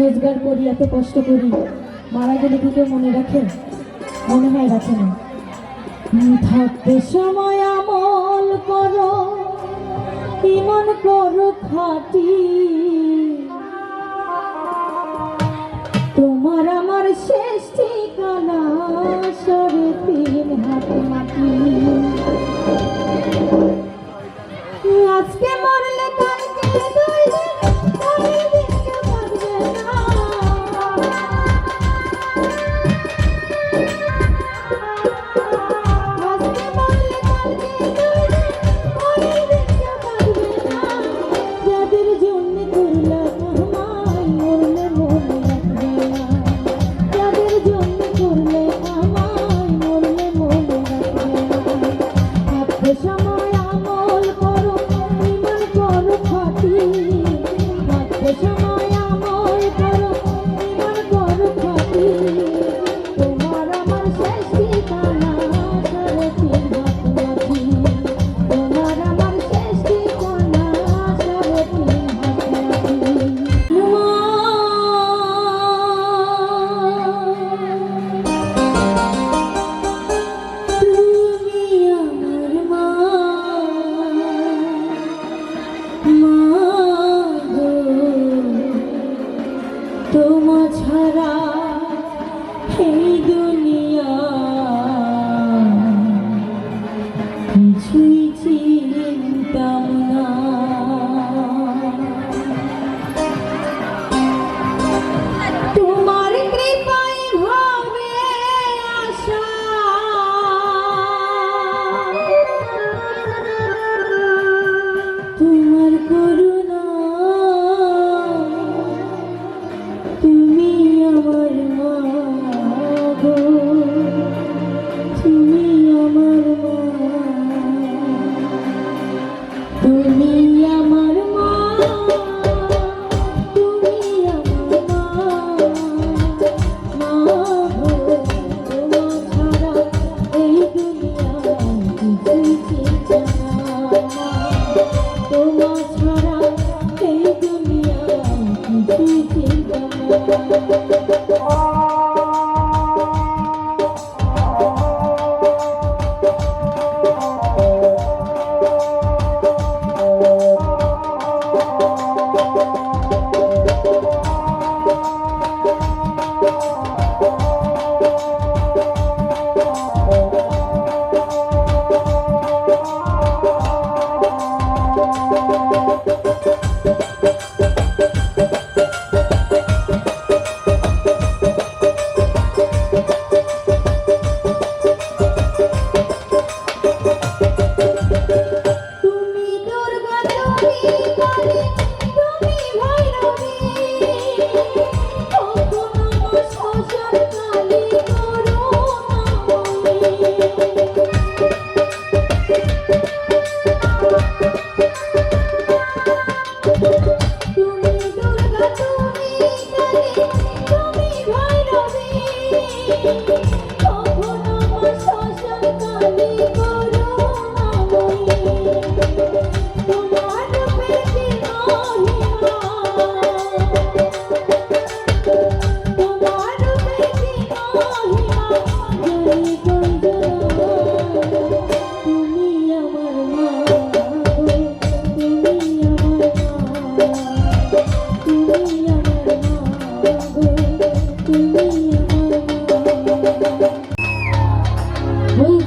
রোজগার করি, এত কষ্ট করি। মারা গেলে কি কেউ মনে রাখে? মনে হয় রাখে না। থাকতে সময় আমল করো, ইমন করো খাটি। তোমার আমার শেষ ঠিকানা, সরে তিন হাত মাটি।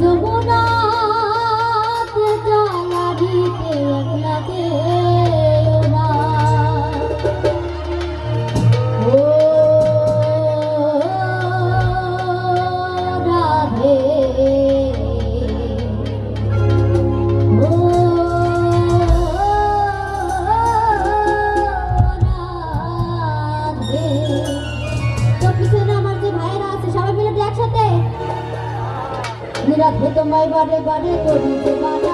可不呢 তোমায় বারে বারে করি দেবানা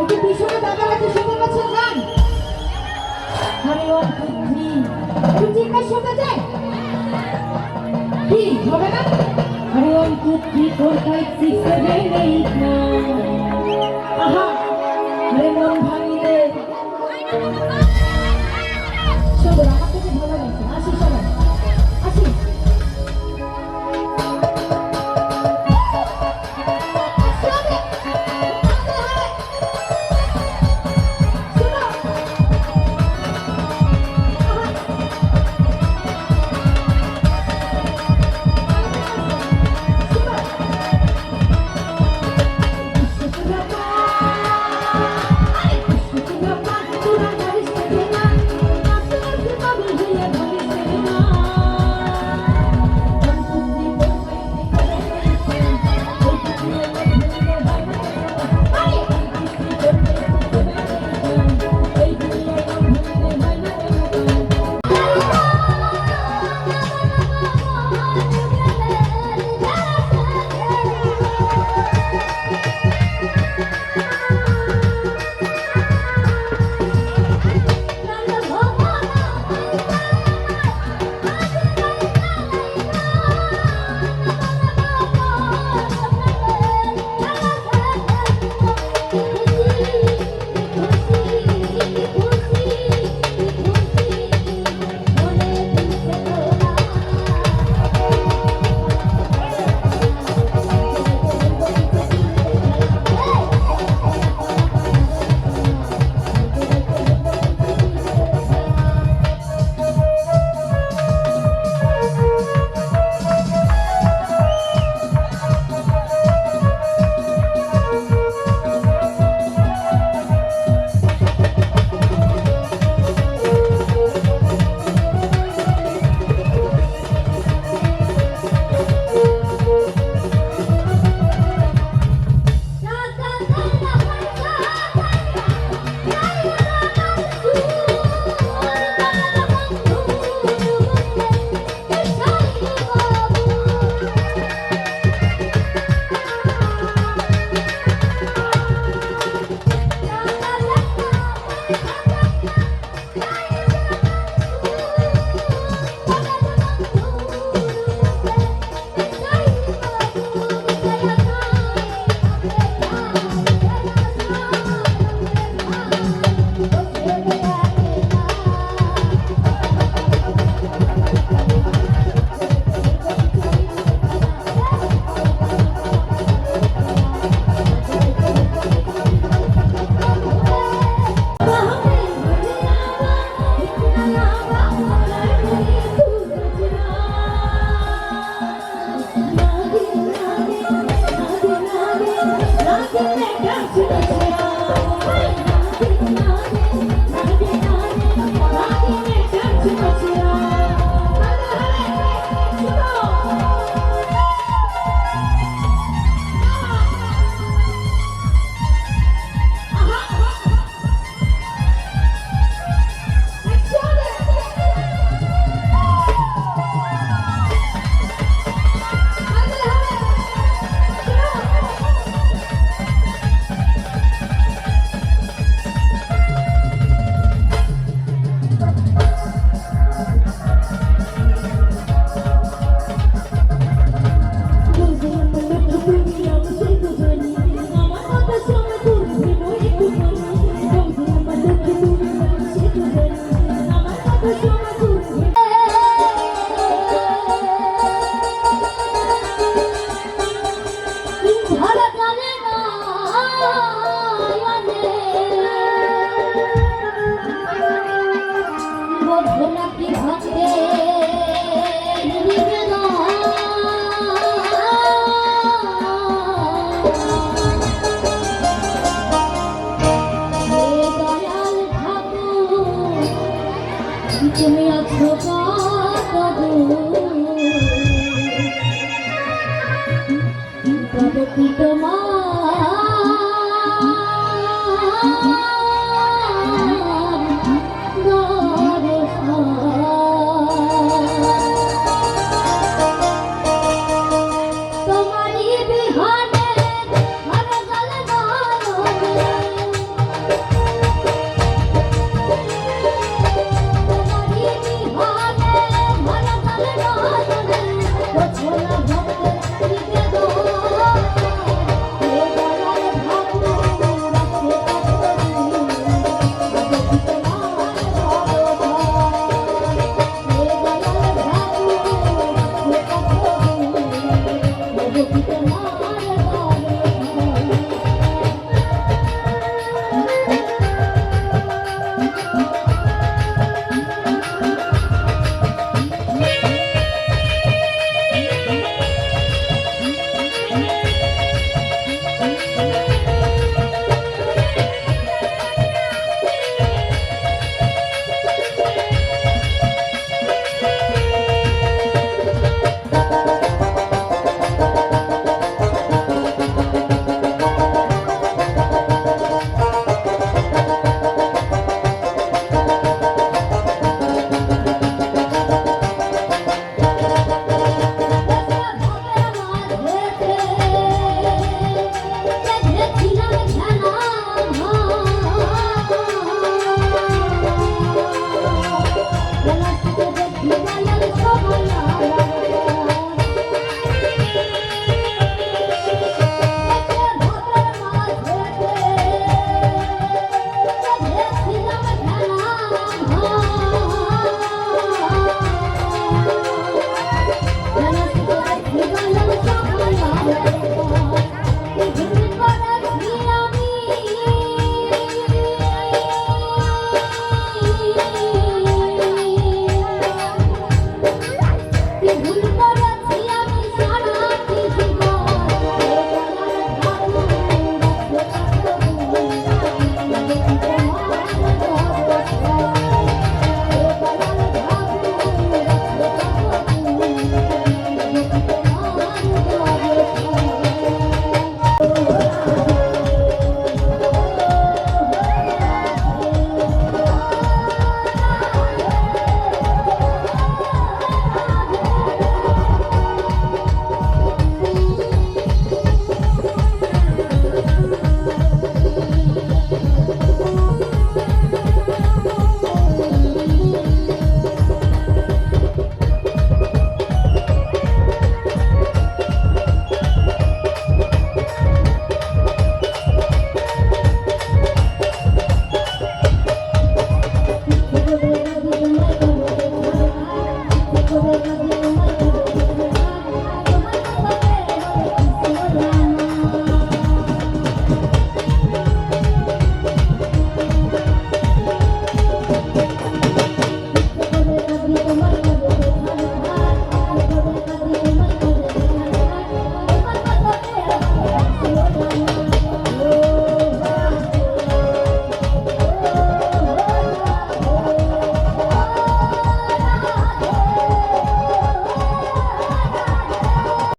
একটু পিছনে তাকালে তো শুনতে পাচ্ছেন গান? আরে ও বুদ্ধি। একটু চিৎকার শোনা যায় কি, হবে না? আরে ও বুদ্ধি তোর কাছে শিখতে নেই না আহা, আরে মন ভাঙ 그렇죠.